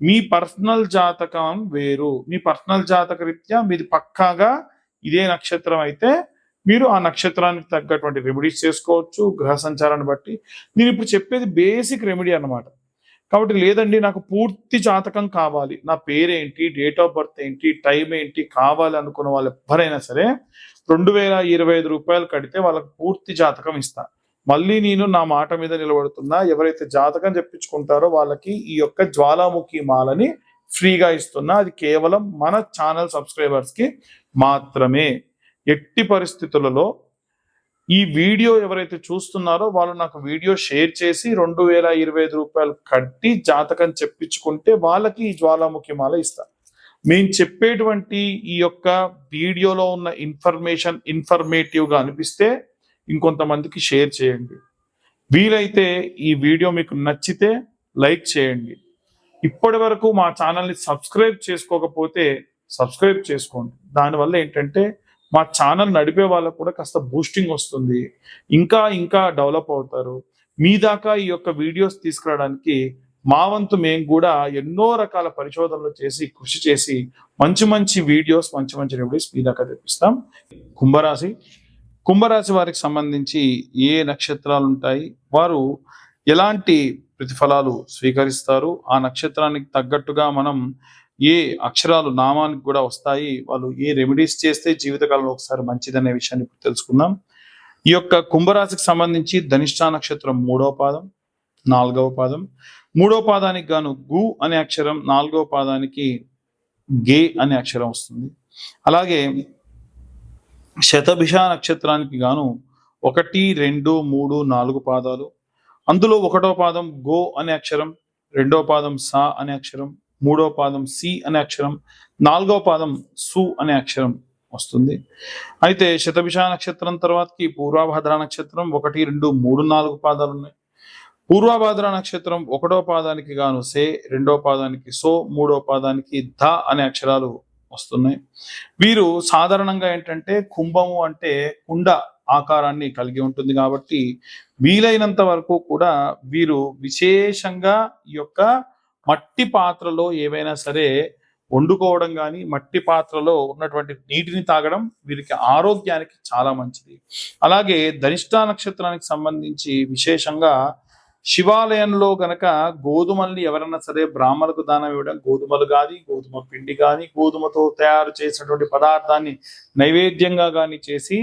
మీ personal జాతకం వేరు. మీ personal జాతక రీత్యా మీది పక్కాగా ఇదే నక్షత్రం అయితే మీరు ఆ నక్షత్రానికి తగ్గటువంటి రెమెడీస్ చేసుకోవచ్చు గ్రహ సంచారాన్ని బట్టి. నేను ఇప్పుడు చెప్పేది బేసిక్ రెమెడీ అన్నమాట. కాబట్టి లేదండి నాకు పూర్తి జాతకం కావాలి. నా పేరేంటి డేట్ ఆఫ్ బర్త్ ఏంటి టైం ఏంటి కావాలి అనుకున్న వాళ్ళు ఎవరైనా సరే రెండు వేల ఇరవై ఐదు రూపాయలు కడితే వాళ్ళకి పూర్తి జాతకం ఇస్తాను మళ్ళీ నేను నా మాట మీద నిలబడుతున్నా ఎవరైతే జాతకం చెప్పించుకుంటారో వాళ్ళకి ఈ యొక్క జ్వాలాముఖి మాలని ఫ్రీగా ఇస్తున్నా. అది కేవలం మన ఛానల్ సబ్స్క్రైబర్స్కి మాత్రమే. ఎట్టి పరిస్థితులలో ఈ వీడియో ఎవరైతే చూస్తున్నారో వాళ్ళు నాకు వీడియో షేర్ చేసి రెండు వేల ఇరవై ఐదు రూపాయలు కట్టి జాతకం చెప్పించుకుంటే వాళ్ళకి ఈ జ్వాలాముఖి మాల ఇస్తా. మేము చెప్పేటువంటి ఈ యొక్క వీడియోలో ఉన్న ఇన్ఫర్మేషన్ ఇన్ఫర్మేటివ్గా అనిపిస్తే ఇంకొంతమందికి షేర్ చేయండి. వీలైతే ఈ వీడియో మీకు నచ్చితే లైక్ చేయండి. ఇప్పటి వరకు మా ఛానల్ని సబ్స్క్రైబ్ చేసుకోకపోతే సబ్స్క్రైబ్ చేసుకోండి. దానివల్ల ఏంటంటే మా ఛానల్ నడిపే వాళ్ళకు కూడా కాస్త బూస్టింగ్ వస్తుంది. ఇంకా ఇంకా డెవలప్ అవుతారు. మీ దాకా ఈ యొక్క వీడియోస్ తీసుకురావడానికి మా వంతు మేము కూడా ఎన్నో రకాల పరిశోధనలు చేసి కృషి చేసి మంచి మంచి వీడియోస్ మంచి మంచి రెమెడీస్ మీ దాకా తెప్పిస్తాం. కుంభరాశి కుంభరాశి వారికి సంబంధించి ఏ నక్షత్రాలు ఉంటాయి? వారు ఎలాంటి ప్రతిఫలాలు స్వీకరిస్తారు? ఆ నక్షత్రానికి తగ్గట్టుగా మనం ఏ అక్షరాలు నామానికి కూడా వస్తాయి? వాళ్ళు ఏ రెమెడీస్ చేస్తే జీవితకాలంలో ఒకసారి మంచిదనే విషయాన్ని ఇప్పుడు తెలుసుకుందాం. ఈ యొక్క కుంభరాశికి సంబంధించి ధనిష్ఠా నక్షత్రం మూడవ పాదం నాలుగవ పాదం. మూడవ పాదానికి గాను గు అనే అక్షరం నాలుగవ పాదానికి గే అనే అక్షరం వస్తుంది. అలాగే శతభిష నక్షత్రానికి గాను ఒకటి రెండు మూడు నాలుగు పాదాలు. అందులో ఒకటో పాదం గో అనే అక్షరం రెండో పాదం సా అనే అక్షరం మూడో పాదం సి అనే అక్షరం నాలుగో పాదం సు అనే అక్షరం వస్తుంది. అయితే శతభిష నక్షత్రం తర్వాతకి పూర్వభద్ర నక్షత్రం ఒకటి రెండు మూడు నాలుగు పాదాలు ఉన్నాయి. పూర్వభద్ర నక్షత్రం ఒకటో పాదానికి గాను సే రెండో పాదానికి సో మూడో పాదానికి ధ అనే అక్షరాలు వస్తున్నాయి. వీరు సాధారణంగా ఏంటంటే కుంభము అంటే కుండ ఆకారాన్ని కలిగి ఉంటుంది కాబట్టి వీలైనంత వరకు కూడా వీరు విశేషంగా ఈ యొక్క మట్టి పాత్రలో ఏవైనా సరే వండుకోవడం కానీ మట్టి పాత్రలో ఉన్నటువంటి నీటిని తాగడం వీరికి ఆరోగ్యానికి చాలా మంచిది. అలాగే ధనిష్ఠా నక్షత్రానికి సంబంధించి విశేషంగా శివాలయంలో గనక గోధుమల్ని ఎవరైనా సరే బ్రాహ్మణులకు దానం ఇవ్వడం గోధుమలు కానీ గోధుమ పిండి కానీ గోధుమతో తయారు చేసినటువంటి పదార్థాన్ని నైవేద్యంగా కానీ చేసి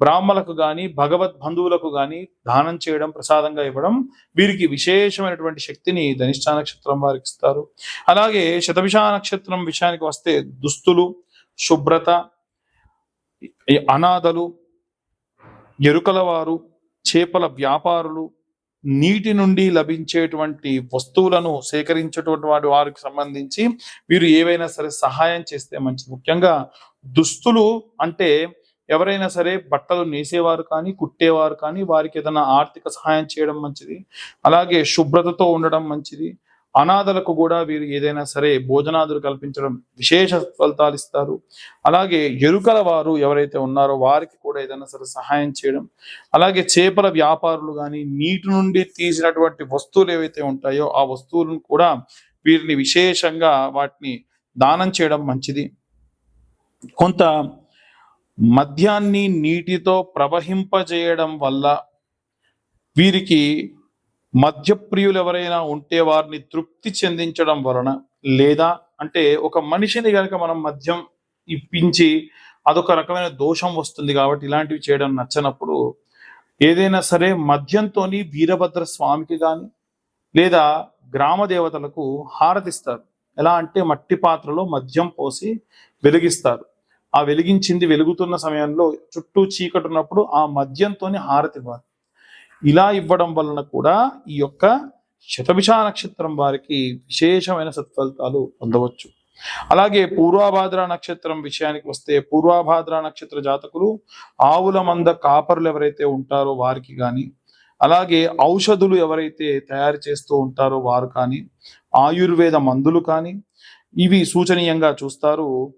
బ్రాహ్మణులకు కానీ భగవద్ బంధువులకు కానీ దానం చేయడం ప్రసాదంగా ఇవ్వడం వీరికి విశేషమైనటువంటి శక్తిని ధనిష్ఠా నక్షత్రం వారికి ఇస్తారు. అలాగే శతభిష నక్షత్రం విషయానికి వస్తే దుస్తులు శుభ్రత అనాథలు ఎరుకల వారు చేపల వ్యాపారులు నీటి నుండి లభించేటువంటి వస్తువులను సేకరించేటువంటి వాటి వారికి సంబంధించి వీరు ఏవైనా సరే సహాయం చేస్తే మంచిది. ముఖ్యంగా దుస్తులు అంటే ఎవరైనా సరే బట్టలు నేసేవారు కానీ కుట్టేవారు కానీ వారికి ఏదైనా ఆర్థిక సహాయం చేయడం మంచిది. అలాగే శుభ్రతతో ఉండడం మంచిది. అనాథలకు కూడా వీరు ఏదైనా సరే భోజనాదులు కల్పించడం విశేష ఫలితాలు ఇస్తారు. అలాగే ఎరుకల వారు ఎవరైతే ఉన్నారో వారికి కూడా ఏదైనా సరే సహాయం చేయడం అలాగే చేపల వ్యాపారులు కానీ నీటి నుండి తీసినటువంటి వస్తువులు ఏవైతే ఉంటాయో ఆ వస్తువులను కూడా వీరిని విశేషంగా వాటిని దానం చేయడం మంచిది. కొంత మద్యాన్ని నీటితో ప్రవహింపజేయడం వల్ల వీరికి మద్యప్రియులు ఎవరైనా ఉంటే వారిని తృప్తి చెందించడం వలన లేదా అంటే ఒక మనిషిని కనుక మనం మద్యం ఇప్పించి అదొక రకమైన దోషం వస్తుంది కాబట్టి ఇలాంటివి చేయడం నచ్చనప్పుడు ఏదైనా సరే మద్యంతోని వీరభద్ర స్వామికి కానీ లేదా గ్రామ దేవతలకు హారతిస్తారు. ఎలా అంటే మట్టి పాత్రలో మద్యం పోసి వెలిగిస్తారు. ఆ వెలిగించింది వెలుగుతున్న సమయంలో చుట్టూ చీకటి ఉన్నప్పుడు ఆ మద్యంతోని హారతి ఇవ్వాలి ఇలా ఇవ్వడం వలన కూడా ఈ యొక్క శతభిష నక్షత్రం వారికి విశేషమైన సత్ఫలితాలు పొందవచ్చు. అలాగే పూర్వాభాద్ర నక్షత్రం విషయానికి వస్తే పూర్వాభాద్ర నక్షత్ర జాతకులు ఆవుల మంద కాపరులు ఎవరైతే ఉంటారో వారికి కానీ అలాగే ఔషధులు ఎవరైతే తయారు చేస్తూ ఉంటారో వారు కానీ ఆయుర్వేద మందులు కానీ ఇవి సూచనీయంగా చూస్తారు.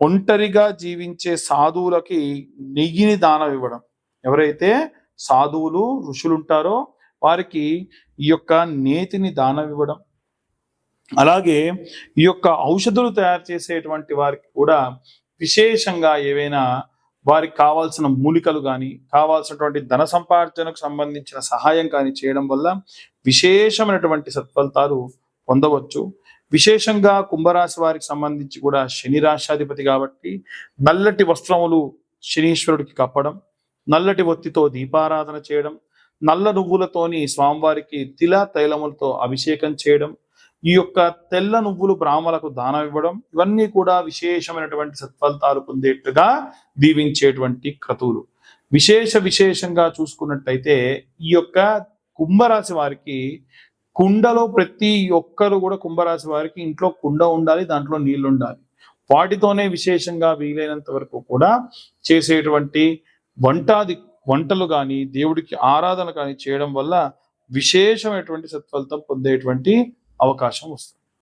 ఒంటరిగా జీవించే సాధువులకి నెయ్యిని దానం ఇవ్వడం. ఎవరైతే సాధువులు ఋషులు ఉంటారో వారికి ఈ యొక్క నేతిని దానం ఇవ్వడం అలాగే ఈ యొక్క ఔషధులు తయారు చేసేటువంటి వారికి కూడా విశేషంగా ఏవైనా వారికి కావాల్సిన మూలికలు కానీ కావాల్సినటువంటి ధన సంపార్జనకు సంబంధించిన సహాయం కానీ చేయడం వల్ల విశేషమైనటువంటి సత్ఫలితాలు పొందవచ్చు. విశేషంగా కుంభరాశి వారికి సంబంధించి కూడా శని రాశాధిపతి కాబట్టి నల్లటి వస్త్రములు శనీశ్వరుడికి కప్పడం నల్లటి ఒత్తితో దీపారాధన చేయడం నల్ల నువ్వులతోని స్వామివారికి తిల తైలములతో అభిషేకం చేయడం ఈ యొక్క తెల్ల నువ్వులు బ్రాహ్మలకు దానం ఇవ్వడం ఇవన్నీ కూడా విశేషమైనటువంటి సత్ఫలితాలు పొందేట్టుగా దీవించేటువంటి క్రతువులు. విశేష విశేషంగా చూసుకున్నట్టయితే ఈ యొక్క కుంభరాశి వారికి కుండలో ప్రతి ఒక్కరు కూడా కుంభరాశి వారికి ఇంట్లో కుండ ఉండాలి దాంట్లో నీళ్ళు ఉండాలి వాటితోనే విశేషంగా వీలైనంత వరకు కూడా చేసేటువంటి వంటాది వంటలు కానీ దేవుడికి ఆరాధన కానీ చేయడం వల్ల విశేషమైనటువంటి సత్ఫలితం పొందేటువంటి అవకాశం వస్తుంది.